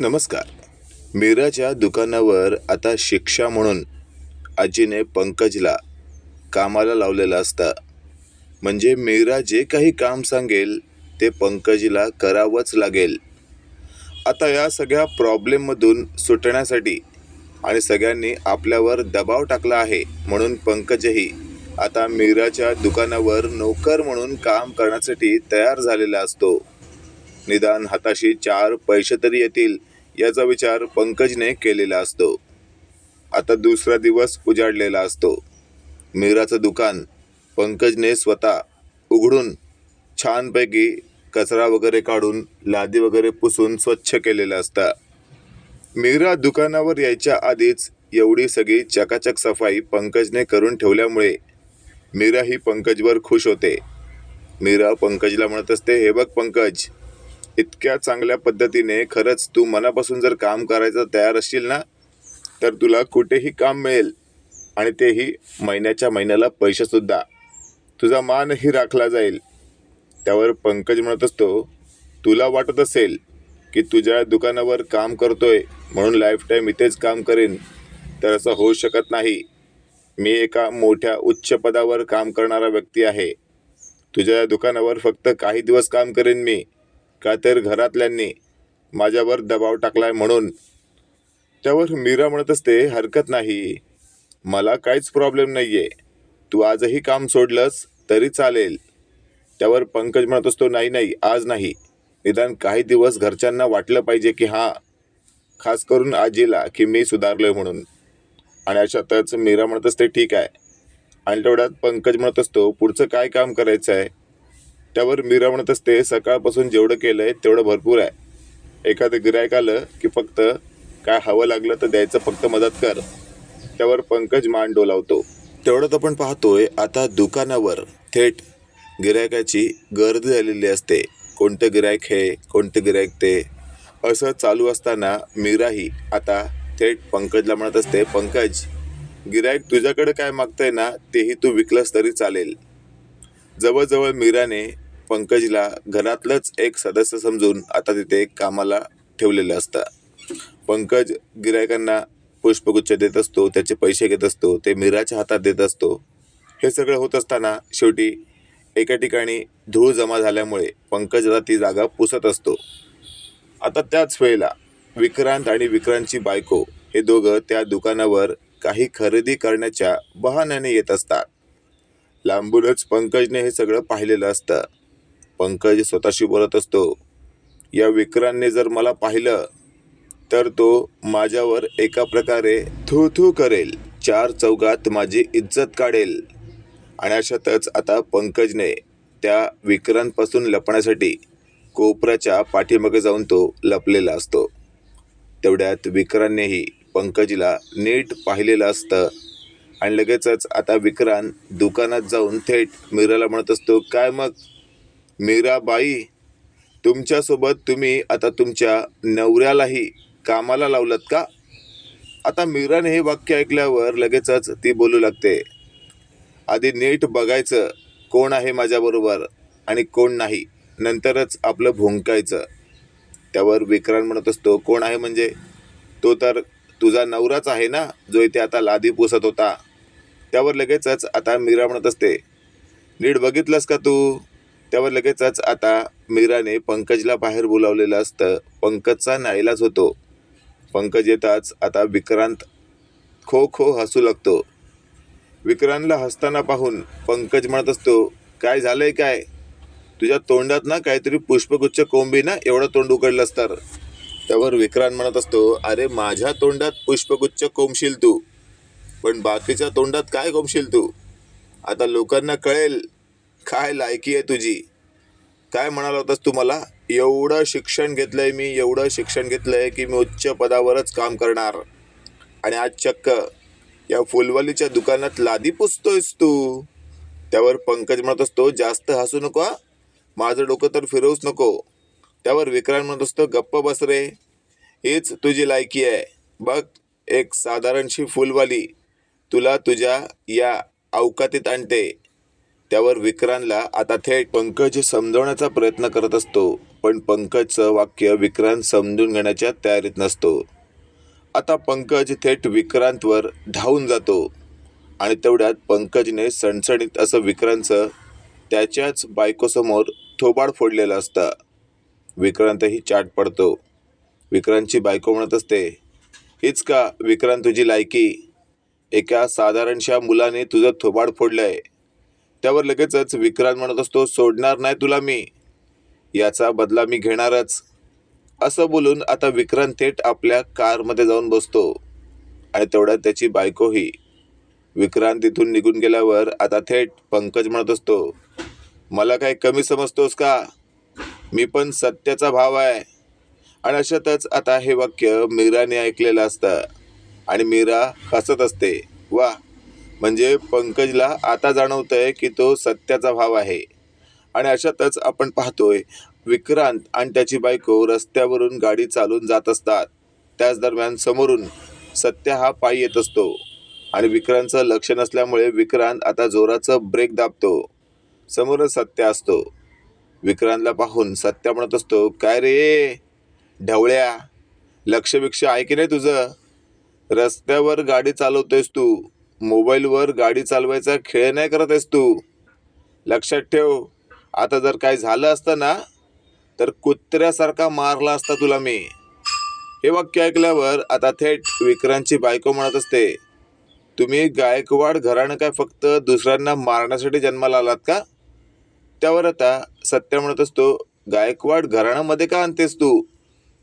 नमस्कार. मीराच्या दुकानावर आता शिक्षा म्हणून आजीने पंकजला कामाला लावलेलं असतं. म्हणजे मीरा जे काही काम सांगेल ते पंकजला करावंच लागेल. आता या सगळ्या प्रॉब्लेममधून सुटण्यासाठी आणि सगळ्यांनी आपल्यावर दबाव टाकला आहे म्हणून पंकजही आता मीराच्या दुकानावर नोकर म्हणून काम करण्यासाठी तयार झालेला असतो. निदान हाताशी चार पैसे तरी येतील याचा विचार पंकजने केलेला असतो. आता दुसरा दिवस उजाडलेला असतो. मीराचं दुकान पंकजने स्वतः उघडून छानपैकी कचरा वगैरे काढून लादी वगैरे पुसून स्वच्छ केलेलं असतं. मीरा दुकानावर यायच्या आधीच एवढी सगळी चकाचक सफाई पंकजने करून ठेवल्यामुळे मीरा ही पंकजवर खुश होते. मीरा पंकजला म्हणत असते हे बघ पंकज इतक्या चांगल्या पद्धतीने खरंच तू मनापासून जर काम करायचं तयार असशील ना तर तुला कुठेही काम मिळेल. आणि तेही महिन्याच्या महिन्याला पैसेसुद्धा तुझा मानही राखला जाईल. त्यावर पंकज म्हणत असतो तुला वाटत असेल की तुझ्या दुकानावर काम करतोय म्हणून लाईफ टाईम इथेच काम करेन तर असं होऊ शकत नाही. मी एका मोठ्या उच्च पदावर काम करणारा व्यक्ती आहे. तुझ्या दुकानावर फक्त काही दिवस काम करेन मी. का तर घरातल्यांनी माझ्यावर दबाव टाकलाय म्हणून. त्यावर मीरा म्हणत असते हरकत नाही. मला काहीच प्रॉब्लेम नाही आहे तू आजही काम सोडलंस तरी चालेल. त्यावर पंकज म्हणत असतो नाही नाही आज नाही. निदान काही दिवस घरच्यांना वाटलं पाहिजे की हां खास करून आजीला की मी सुधारलोय म्हणून. आणि अशातच मीरा म्हणत असते ठीक आहे. आणि तेवढ्यात पंकज म्हणत असतो पुढचं काय काम करायचं आहे त्यावर मीरा म्हणत असते सकाळपासून जेवढं केलं आहे तेवढं भरपूर आहे. एखादं गिरायक आलं की फक्त काय हवं लागलं तर द्यायचं फक्त मदत कर. त्यावर पंकज मान डोलावतो तेवढं आपण पाहतोय आता दुकानावर थेट गिरायकाची गर्दी झालेली असते. कोणतं गिरायक हे कोणतं गिरायक ते. असं चालू असताना मीराही आता थेट पंकजला म्हणत असते पंकज गिरायक तुझ्याकडे काय मागतंय ना तेही तू विकलंस तरी चालेल. जवळजवळ मीराने पंकजला घरातलंच एक सदस्य समजून आता तिथे कामाला ठेवलेलं असतं. पंकज गिरायकांना पुष्पगुच्छ देत असतो त्याचे पैसे घेत असतो ते मीराच्या हातात देत असतो. हे सगळं होत असताना शेवटी एका ठिकाणी धूळ जमा झाल्यामुळे पंकज आता ती जागा पुसत असतो. आता त्याच वेळेला विक्रांत आणि विक्रांतची बायको हे दोघं त्या दुकानावर काही खरेदी करण्याच्या बहाण्याने येत असतात. लांबूनच पंकजने हे सगळं पाहिलेलं असतं. पंकज स्वतःशी बोलत असतो. या विक्रांतने जर मला पाहिलं तर तो माझ्यावर एका प्रकारे थू थू करेल. चार चौकात माझी इज्जत काढेल. आणि अशातच आता पंकजने त्या विक्रांतपासून लपण्यासाठी कोपऱ्याच्या पाठीमागे जाऊन तो लपलेला असतो. तेवढ्यात विक्रांतनेही पंकजला नीट पाहिलेलं असतं. आणि लगेचच आता विक्रांत दुकानात जाऊन थेट मीराला म्हणत असतो काय मग? मीराबाई तुमच्यासोबत तुम्ही आता तुमच्या नवऱ्यालाही कामाला लावलत का? आता मीराने हे वाक्य ऐकल्यावर लगेचच ती बोलू लागते. आधी नीट बघायचं कोण आहे माझ्याबरोबर आणि कोण नाही. नंतरच आपलं भुंकायचं. त्यावर विक्रांत म्हणत असतो कोण आहे म्हणजे? तो तर तुझा नवराच आहे ना जो इथे आता लादी पुसत होता. त्यावर लगेचच आता मीरा म्हणत असते नीट बघितलंस का तू? त्यावर लगेचच आता मीराने पंकजला बाहेर बोलावलेलं असतं. पंकजचा नाईलाज होतो. पंकज येताच आता विक्रांत खो खो हसू लागतो. विक्रांतला हसताना पाहून पंकज म्हणत असतो काय झालंय काय? तुझ्या तोंडात ना काहीतरी पुष्पगुच्छ कोंबी ना एवढं तोंड उघडलं असतं. त्यावर विक्रांत म्हणत असतो अरे माझ्या तोंडात पुष्पगुच्छ कोंबशील तू पण बाकीच्या तोंडात काय कोंबशील तू? आता लोकांना कळेल काय लायकी आहे तुझी? काय म्हणाला होतास तू मला? एवढं शिक्षण घेतलंय मी एवढं शिक्षण घेतलंय की मी उच्च पदावरच काम करणार. आणि आज चक्क या फुलवालीच्या दुकानात लादी पुसतोयस तू. त्यावर पंकज म्हणत असतो जास्त हसू नको माझं डोकं तर फिरवूच नको. त्यावर विक्रांत म्हणत असतो गप्प बस रे. हीच तुझी लायकी आहे. बघ एक साधारणशी फुलवाली. तुला तुझ्या या अवकातीत आणते. त्यावर विक्रांतला आता थेट पंकज समजवण्याचा प्रयत्न करत असतो. पण पंकजचं वाक्य विक्रांत समजून घेण्याच्या तयारीत नसतो. आता पंकज थेट विक्रांतवर धावून जातो. आणि तेवढ्यात पंकजने सणसणीत असं विक्रांतचं त्याच्याच बायकोसमोर थोबाड फोडलेलं असतं. विक्रांतही चाट पडतो. विक्रांतची बायको म्हणत असते हीच का विक्रांत तुझी लायकी? एका साधारणशा मुलाने तुझं थोबाड फोडलं आहे त्यावर लगेचच विक्रांत म्हणत असतो सोडणार नाही तुला मी. याचा बदला मी घेणारच. असं बोलून आता विक्रांत थेट आपल्या कारमध्ये जाऊन बसतो. आणि तेवढ्यात त्याची बायकोही. विक्रांत तिथून निघून गेल्यावर आता थेट पंकज म्हणत असतो मला काय कमी समजतोस का? मी पण सत्याचा भाव आहे. आणि अशातच आता हे वाक्य मीराने ऐकलेलं असतं. आणि मीरा हसत असते वा म्हणजे पंकजला आता जाणवतंय की तो सत्याचा भाव आहे. आणि अशातच आपण पाहतोय विक्रांत आणि त्याची बायको रस्त्यावरून गाडी चालून जात असतात. त्याच दरम्यान समोरून सत्य हा पायी येत असतो. आणि विक्रांतचं लक्ष नसल्यामुळे विक्रांत आता जोराचं ब्रेक दाबतो. समोरच सत्य असतो. विक्रांतला पाहून सत्य म्हणत असतो काय रे? ढवळ्या? लक्ष बिक्ष आहे की नाही तुझं? रस्त्यावर गाडी चालवतोयस तू. मोबाईलवर गाडी चालवायचा खेळ नाही करत आहेस तू. लक्षात ठेव. आता जर काय झालं असतं ना तर कुत्र्यासारखा मारला असता तुला मी. हे वाक्य ऐकल्यावर आता थेट विक्रांतची बायको म्हणत असते तुम्ही गायकवाड घराणं काय फक्त दुसऱ्यांना मारण्यासाठी जन्माला आलात का? त्यावर आता सत्य म्हणत असतो गायकवाड घराण्यामध्ये का आणतेस तू?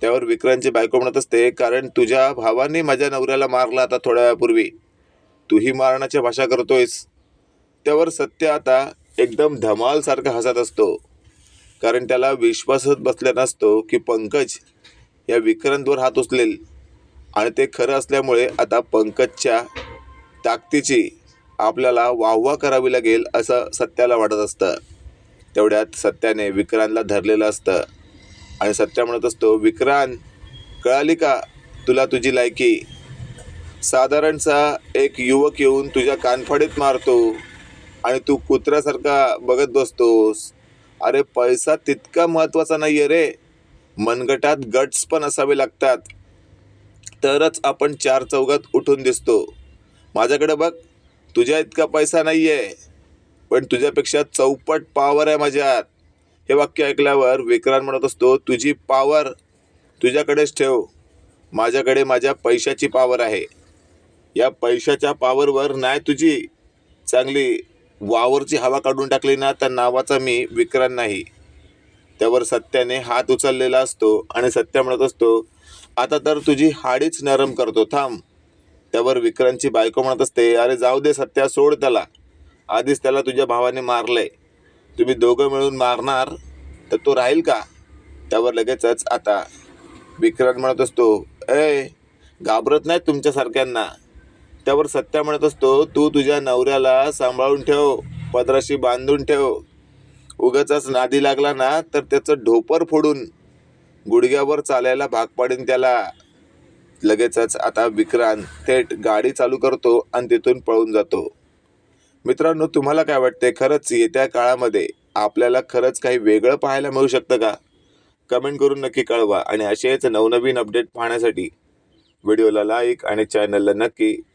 त्यावर विक्रांतची बायको म्हणत असते कारण तुझ्या भावाने माझ्या नवऱ्याला मारला आता थोड्या वेळापूर्वी. तूही मारण्याची भाषा करतोयस. त्यावर सत्य आता एकदम धमालसारखा हसत असतो. कारण त्याला विश्वासच बसला नसतो की पंकज या विक्रांतवर हात उचलेल. आणि ते खरं असल्यामुळे आता पंकजच्या ताकदीची आपल्याला वाहवा करावी लागेल असं सत्याला वाटत असतं. तेवढ्यात सत्याने विक्रांतला धरलेलं असतं. आणि सत्या म्हणत असतो विक्रांत कळाली का तुला तुझी लायकी? साधारणसा एक युवक येऊन तुझ्या कानफडीत मारतो आणि तू कुत्र्यासारखा बघत बसतोस. अरे पैसा तितका महत्त्वाचा नाही आहे रे. मनगटात गट्स पण असावे लागतात. तरच आपण चार चौघात उठून दिसतो. माझ्याकडे बघ तुझ्या इतका पैसा नाही आहे पण तुझ्यापेक्षा चौपट पावर आहे माझ्यात. हे वाक्य ऐकल्यावर विक्रांत म्हणत असतो तुझी पावर तुझ्याकडेच ठेव. माझ्याकडे माझ्या पैशाची पावर आहे. या पैशाच्या पावरवर नाही तुझी चांगली वावरची हवा काढून टाकली ना तर नावाचा मी विक्रांत नाही. त्यावर सत्याने हात उचललेला असतो आणि सत्य म्हणत असतो आता तर तुझी हाडीच नरम करतो थांब. त्यावर विक्रांतची बायको म्हणत असते अरे जाऊ दे सत्या सोड त्याला. आधीच त्याला तुझ्या भावाने मारलंय. तुम्ही दोघं मिळून मारणार तर तो राहील का? त्यावर लगेचच आता विक्रांत म्हणत असतो ए घाबरत नाही तुमच्यासारख्यांना. त्यावर सत्या म्हणत असतो तू तुझ्या नवऱ्याला सांभाळून ठेव पदराशी बांधून ठेव. उगाचाच नादी लागला ना तर त्याचं ढोपर फोडून गुडघ्यावर चालायला भाग पाडीन त्याला. लगेचच आता विक्रांत थेट गाडी चालू करतो आणि तिथून पळून जातो. मित्रांनो तुम्हाला काय वाटते खरंच येत्या काळामध्ये आपल्याला खरंच काही वेगळं पाहायला मिळू शकतं का? कमेंट करून नक्की कळवा आणि असेच नवनवीन अपडेट पाहण्यासाठी व्हिडिओला लाईक आणि चॅनलला नक्की